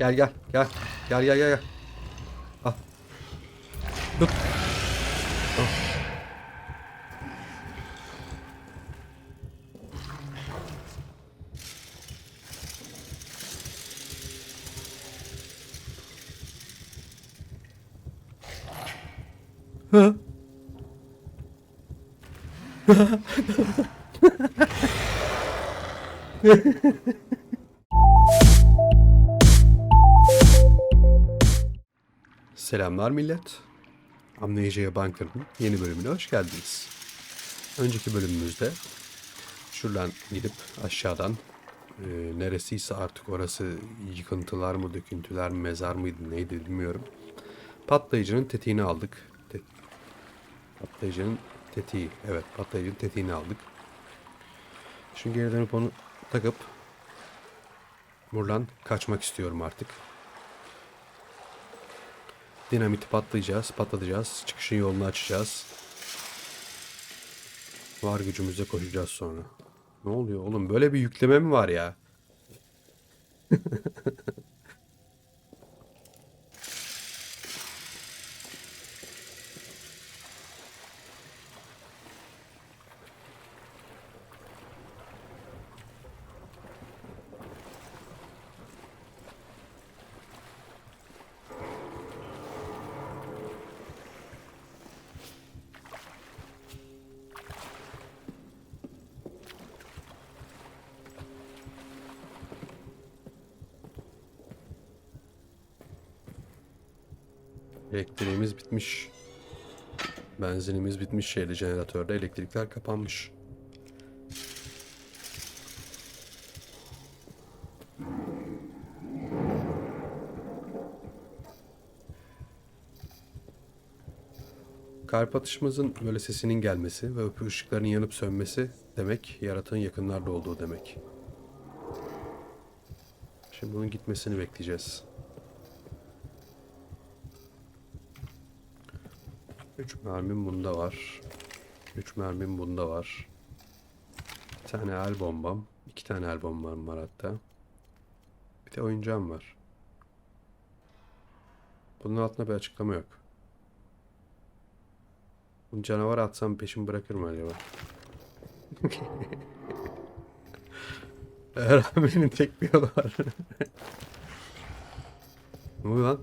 Gel gel gel. Gel gel gel. gel. Al. Tut. Al. Hı? Selamlar millet. Amnesia Bunker'ın yeni bölümüne hoş geldiniz. Önceki bölümümüzde şuradan gidip aşağıdan e, neresiyse artık orası yıkıntılar mı, döküntüler mi, mezar mıydı neydi bilmiyorum. Patlayıcının tetiğini aldık. Te- patlayıcının tetiği, evet patlayıcının tetiğini aldık. Şimdi geri dönüp onu takıp buradan kaçmak istiyorum artık. Dinamiti patlayacağız, patlatacağız. Çıkışın yolunu açacağız. Var gücümüze koşacağız sonra. Ne oluyor oğlum? Böyle bir yükleme mi var ya? Elektriğimiz bitmiş. Benzinimiz bitmiş şeyde jeneratörde elektrikler kapanmış. Kalp atışımızın böyle sesinin gelmesi ve öpü ışıkların yanıp sönmesi demek yaratığın yakınlarda olduğu demek. Şimdi bunun gitmesini bekleyeceğiz. 3 mermim bunda var. 3 mermim bunda var. Bir tane el bombam. iki tane el bombam var hatta. Bir de oyuncağım var. Bunun altında bir açıklama yok. Bunu canavara atsam peşimi bırakır mı acaba? Öğrenmenin tek bir yolu var. ne oluyor lan?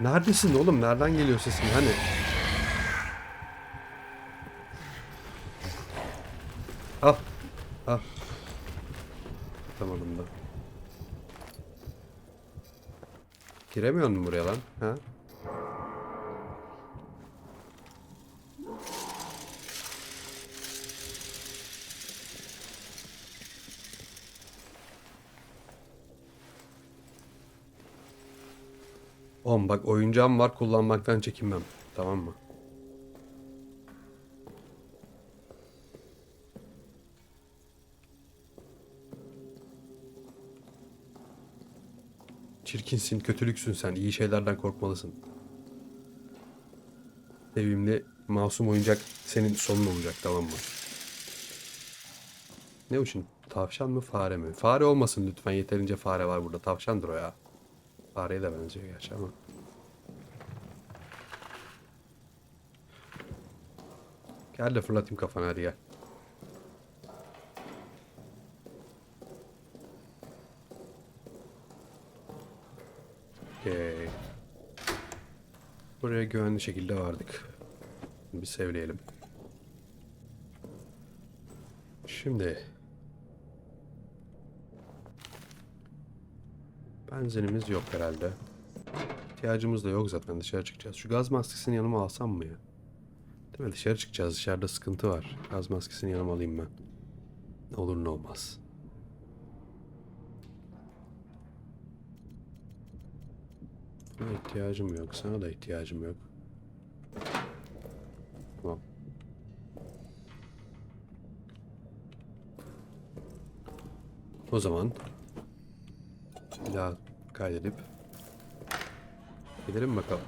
Neredesin oğlum? Nereden geliyor sesin? Hani? Al. Al. Tamam da. Giremiyor musun buraya lan? Ha? Oğlum bak oyuncağım var kullanmaktan çekinmem. Tamam mı? Çirkinsin, kötülüksün sen. İyi şeylerden korkmalısın. Sevimli, masum oyuncak senin sonun olacak tamam mı? Ne şimdi? Tavşan mı fare mi? Fare olmasın lütfen. Yeterince fare var burada. Tavşandır o ya. Fareye de benziyor gerçi ama. Gel de fırlatayım kafana hadi gel. Okey. Buraya güvenli şekilde vardık. Bir sevleyelim. Şimdi benzinimiz yok herhalde. İhtiyacımız da yok zaten dışarı çıkacağız. Şu gaz maskesini yanıma alsam mı ya? Değil mi? Dışarı çıkacağız. Dışarıda sıkıntı var. Gaz maskesini yanıma alayım ben. Ne olur ne olmaz. Buna ihtiyacım yok. Sana da ihtiyacım yok. Tamam. O zaman bir daha kaydedip gidelim bakalım.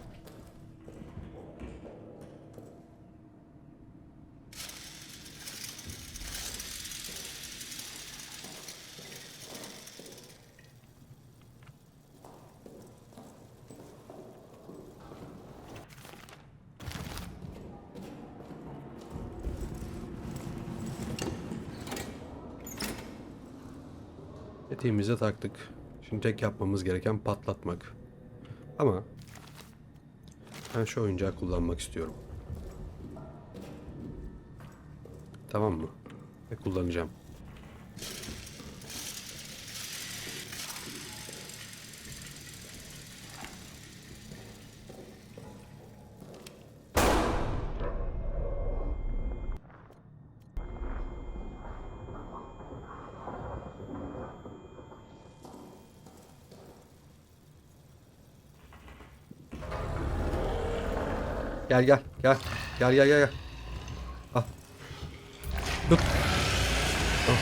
Etiğimize taktık. Şimdi tek yapmamız gereken patlatmak. Ama ben şu oyuncağı kullanmak istiyorum. Tamam mı? Ve kullanacağım. Gel gel gel. Gel gel gel gel. Al. Tut. Al.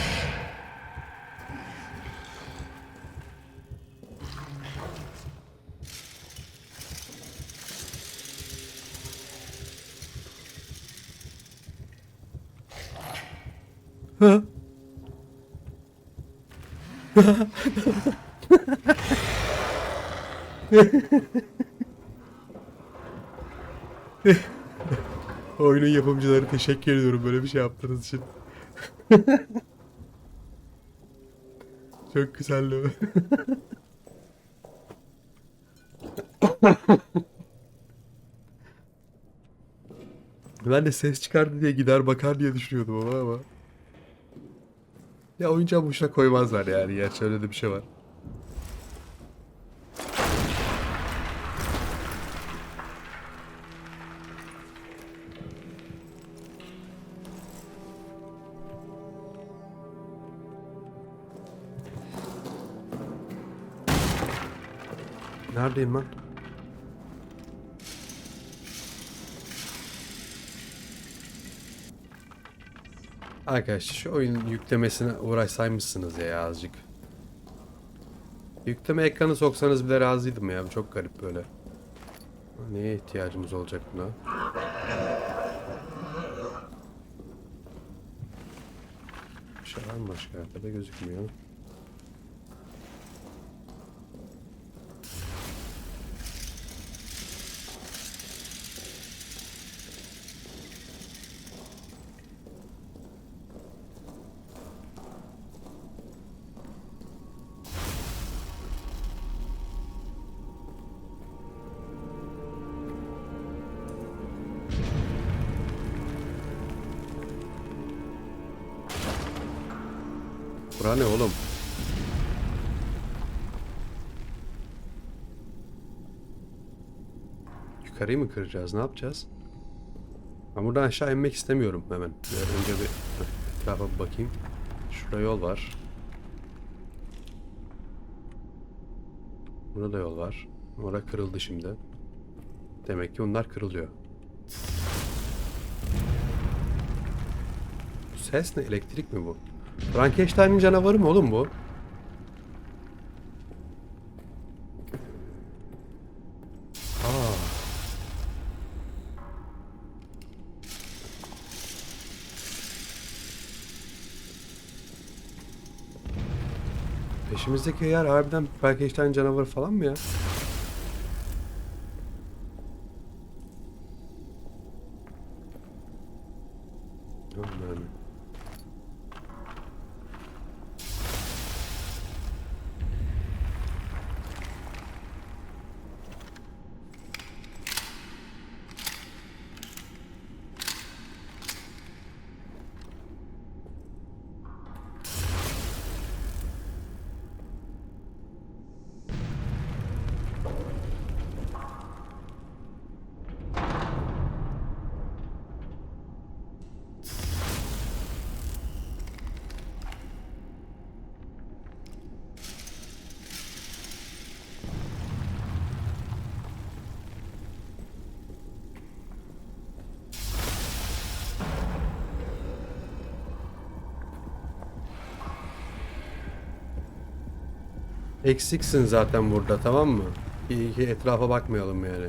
Hı? Oyunun yapımcıları teşekkür ediyorum böyle bir şey yaptığınız için. Çok güzeldi ben de ses çıkardı diye gider bakar diye düşünüyordum ama ama. Ya oyuncağı boşuna koymazlar yani. Gerçi öyle de bir şey var. Neredeyim ben? Arkadaşlar şu oyun yüklemesine uğraşsaymışsınız ya azıcık. Yükleme ekranı soksanız bile razıydım ya. Çok garip böyle. Neye ihtiyacımız olacak buna? Bir şey var mı başka? Arkada gözükmüyor. Bura ne oğlum? Yukarıyı mı kıracağız? Ne yapacağız? Ben buradan aşağı inmek istemiyorum hemen. Önce bir etrafa bakayım. Şurada yol var. Burada da yol var. Orada kırıldı şimdi. Demek ki bunlar kırılıyor. Bu ses ne? Elektrik mi bu? Frankenstein'in canavarı mı oğlum bu? Peşimizdeki yer harbiden Frankenstein canavarı falan mı ya? Eksiksin zaten burada tamam mı? İyi ki etrafa bakmayalım yani.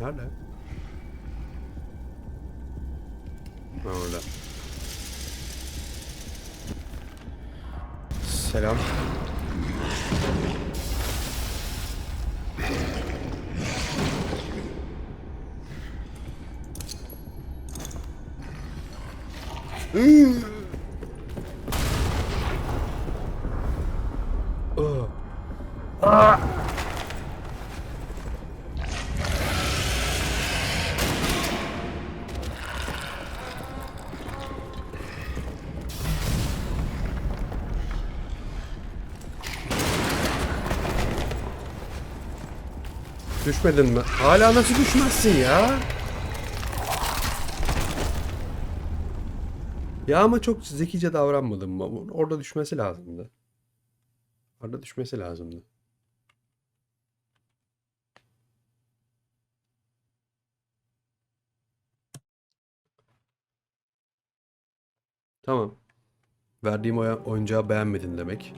Nerede? Ha, orada. Selam. Düşmedin mi? Hala nasıl düşmezsin ya? Ya ama çok zekice davranmadın mı? Orada düşmesi lazımdı. Orada düşmesi lazımdı. Tamam. Verdiğim oya- oyuncağı beğenmedin demek.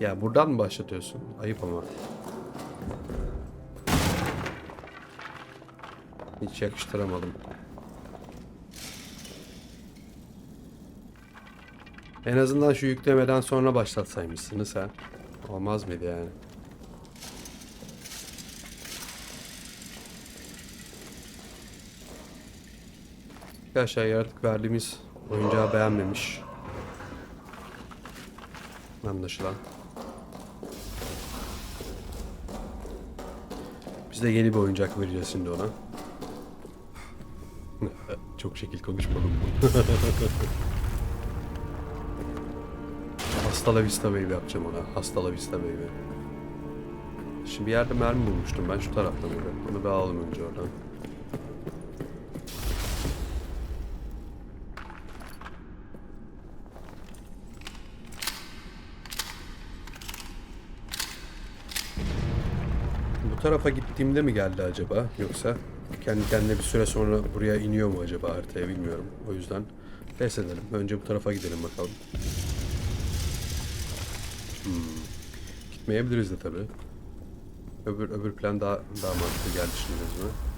Ya buradan mı başlatıyorsun? Ayıp ama. Hiç yakıştıramadım. En azından şu yüklemeden sonra başlatsaymışsınız ha. Olmaz mıydı yani? Arkadaşlar yaratık verdiğimiz oyuncağı beğenmemiş. Anlaşılan. Biz de yeni bir oyuncak vereceğiz şimdi ona. Çok şekil konuşmadım. Hasta la vista baby yapacağım ona. Hasta la vista baby. Şimdi bir yerde mermi bulmuştum ben şu taraftan öyle. Onu bir alalım önce oradan. Bu tarafa gittiğimde mi geldi acaba? Yoksa kendi kendine bir süre sonra buraya iniyor mu acaba haritaya bilmiyorum. O yüzden pes edelim. Önce bu tarafa gidelim bakalım. Hmm. Gitmeyebiliriz de tabii. Öbür öbür plan daha daha mantıklı geldi şimdi gözüme.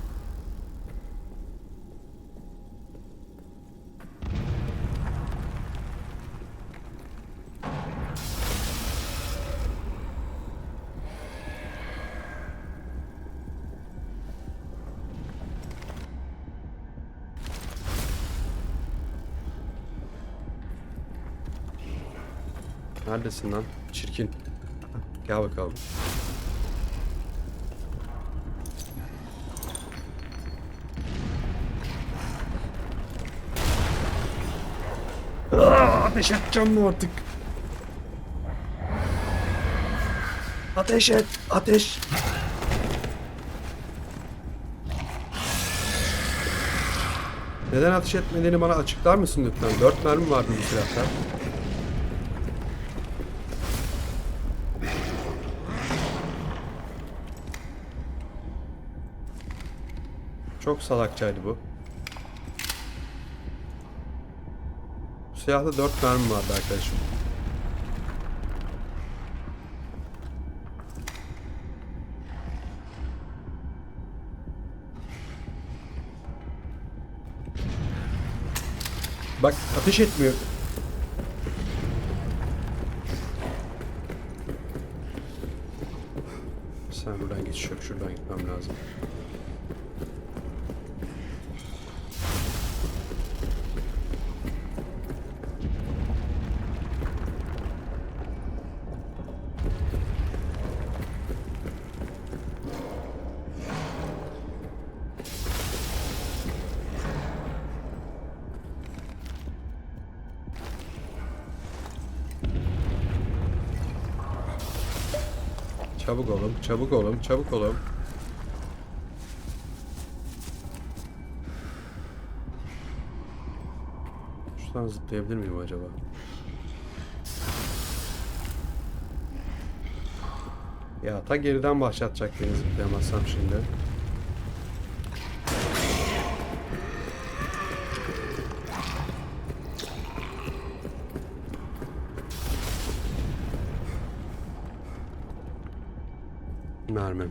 Neredesin lan? Çirkin. Gel bakalım. Aa, ateş edeceğim mi artık? Ateş et, ateş. Neden ateş etmediğini bana açıklar mısın lütfen? Dört mermi vardı bu silahta. Çok salakçaydı bu. Bu silahta 4 mermi vardı arkadaşım. Bak ateş etmiyor. Sen buradan yok. Şuradan gitmem lazım. Çabuk olun, çabuk olun, çabuk olun. Şuradan zıplayabilir miyim acaba? Ya ta geriden başlatacak beni zıplayamazsam şimdi.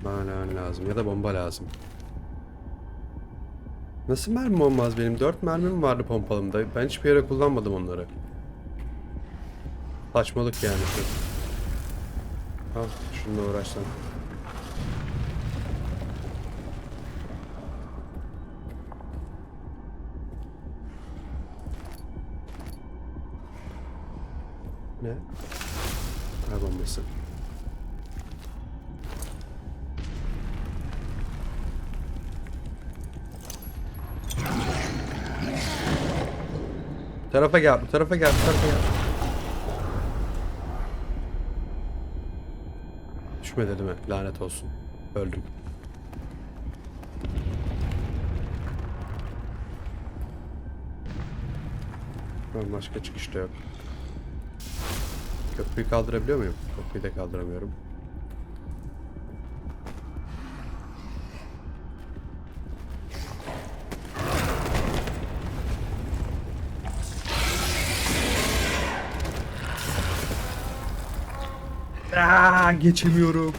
Mermi bana lazım ya da bomba lazım. Nasıl mermim olmaz benim? 4 mermim vardı pompalımda. Ben hiçbir yere kullanmadım onları. Saçmalık yani şu. Al şununla uğraşsam. Ne? Kar bombası. Tarafa gel, bu tarafa gel, bu tarafa gel. Düşmedi değil mi? Lanet olsun. Öldüm. Ben başka çıkışta yok. Köprüyü kaldırabiliyor muyum? Köprüyü de kaldıramıyorum. Aa, geçemiyorum.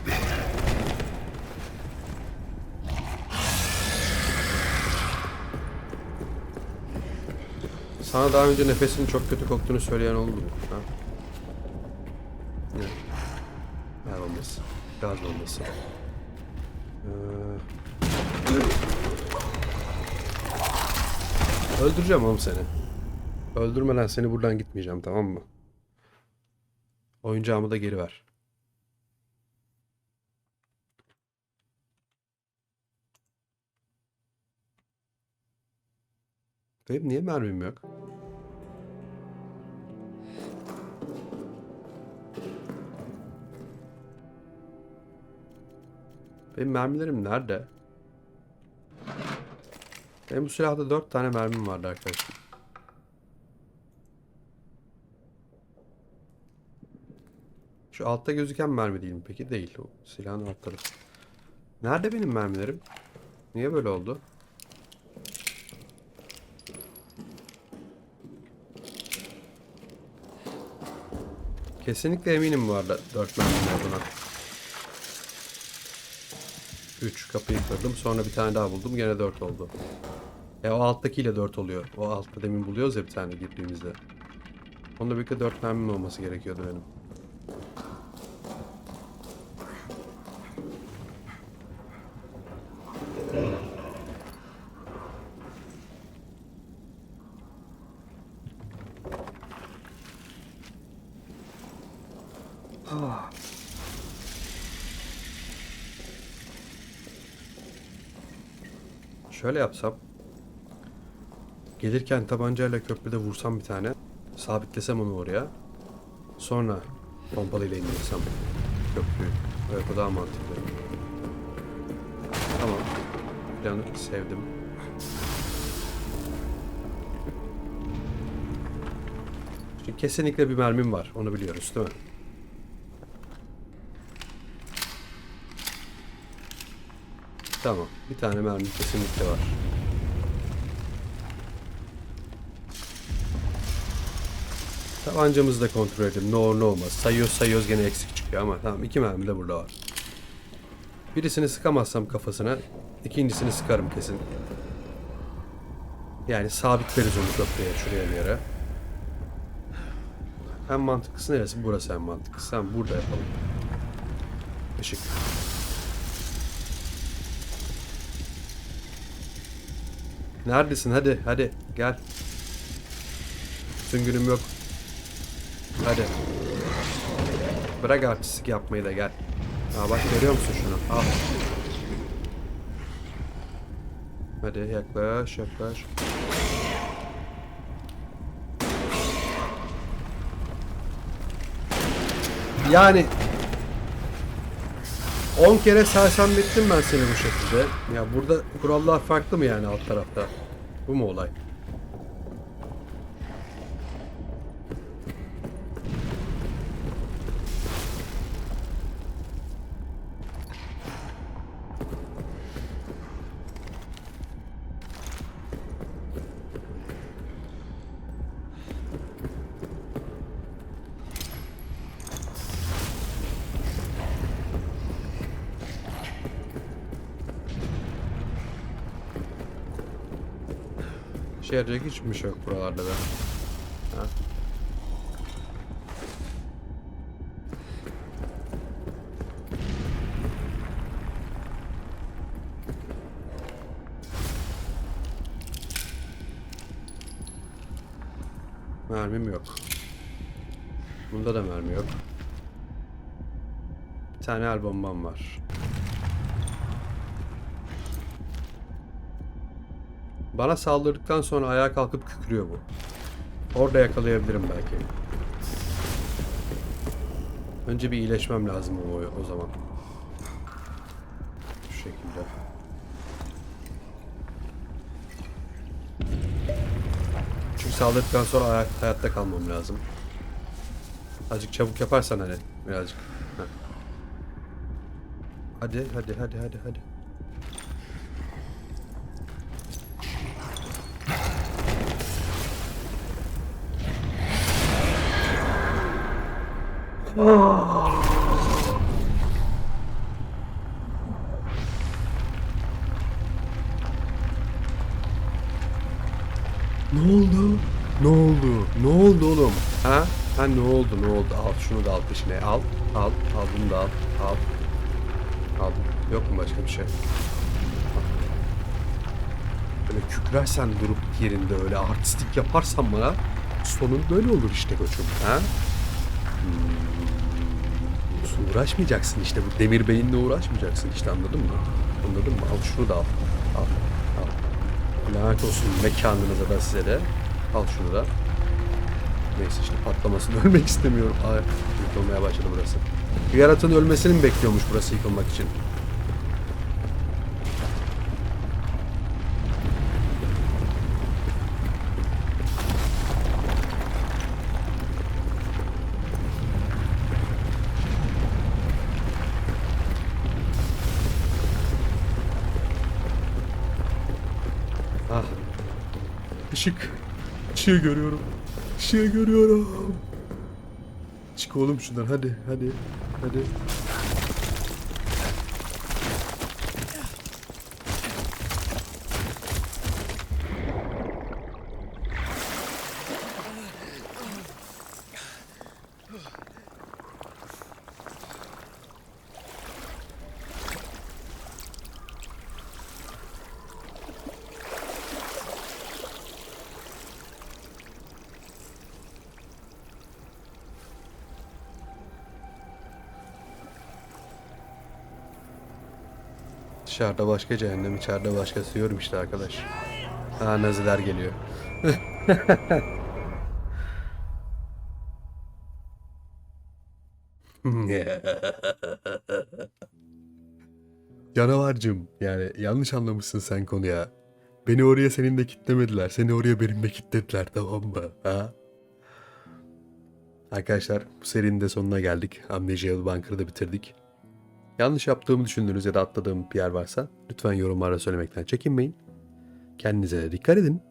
Sana daha önce nefesinin çok kötü koktuğunu söyleyen oldu mu? Ha? Ne? Ver bombası. Gaz bombası. Ee... Öldüreceğim oğlum seni. Öldürmeden seni buradan gitmeyeceğim tamam mı? Oyuncağımı da geri ver. Benim niye mermim yok? Benim mermilerim nerede? Benim bu silahta 4 tane mermim vardı arkadaşlar. Şu altta gözüken mermi değil mi peki? Değil. O silahın altları. Nerede benim mermilerim? Niye böyle oldu? Kesinlikle eminim bu arada 4 mermim olduğuna. 3 kapıyı kırdım. Sonra bir tane daha buldum. Gene 4 oldu. E o alttakiyle 4 oluyor. O altta demin buluyoruz ya bir tane girdiğimizde. Onunla birlikte 4 mermim olması gerekiyordu benim. Şöyle yapsam. Gelirken tabancayla köprüde vursam bir tane. Sabitlesem onu oraya. Sonra pompalıyla indirsem köprüyü. Evet o daha mantıklı. Tamam. Planı sevdim. Şimdi kesinlikle bir mermim var. Onu biliyoruz değil mi? Tamam. Bir tane mermi kesinlikle var. Tabancamızı da kontrol edelim. Ne olur ne olmaz. Sayıyoruz sayıyoruz gene eksik çıkıyor ama tamam iki mermi de burada var. Birisini sıkamazsam kafasına ikincisini sıkarım kesin. Yani sabitleriz onu köprüye şuraya bir yere. En mantıklısı neresi? Burası en mantıklısı. Tamam burada yapalım. Işık. Neredesin? Hadi hadi gel. Bütün günüm yok. Hadi. Bırak artistik yapmayı da gel. Aa bak görüyor musun şunu? Al. Hadi yaklaş yaklaş. Yani 10 kere sersemlettim ben seni bu şekilde. Ya burada kurallar farklı mı yani alt tarafta? Bu mu olay? İşe yarayacak hiçbir şey yok buralarda be. Ha? Mermim yok. Bunda da mermi yok. Bir tane el bombam var. Bana saldırdıktan sonra ayağa kalkıp kükrüyor bu. Orada yakalayabilirim belki. Önce bir iyileşmem lazım o, o zaman. Şu şekilde. Çünkü saldırdıktan sonra ayak, hayatta kalmam lazım. Azıcık çabuk yaparsan hani birazcık. Heh. Hadi hadi hadi hadi hadi. Oldu? Ne oldu? Al şunu da al peşine. Al. Al. Al bunu da al. Al. Al. Yok mu başka bir şey? Böyle kükrersen durup yerinde öyle artistik yaparsan bana sonun böyle olur işte koçum. Ha? Hmm. Uğraşmayacaksın işte bu demir beyinle uğraşmayacaksın işte anladın mı? Anladın mı? Al şunu da al. Al. Al. Lanet olsun mekanınıza da size de. Al şunu da. Neyse işte patlamasını ölmek istemiyorum. Ay yıkılmaya başladı burası. Bir yaratığın ölmesini mi bekliyormuş burası yıkılmak için? Ah. Işık. Işığı görüyorum. Işığı görüyorum. Çık oğlum şundan hadi hadi hadi. Dışarıda başka cehennem, içeride başkası diyorum işte arkadaş. Ha naziler geliyor. Canavarcım yani yanlış anlamışsın sen konuya. Beni oraya senin de kitlemediler. Seni oraya benim de kitlediler tamam mı? Ha? Arkadaşlar bu serinin de sonuna geldik. Amnesia Bunker'ı bitirdik. Yanlış yaptığımı düşündüğünüz ya da atladığım bir yer varsa lütfen yorumlarda söylemekten çekinmeyin. Kendinize dikkat edin.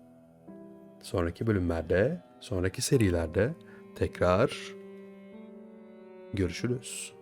Sonraki bölümlerde, sonraki serilerde tekrar görüşürüz.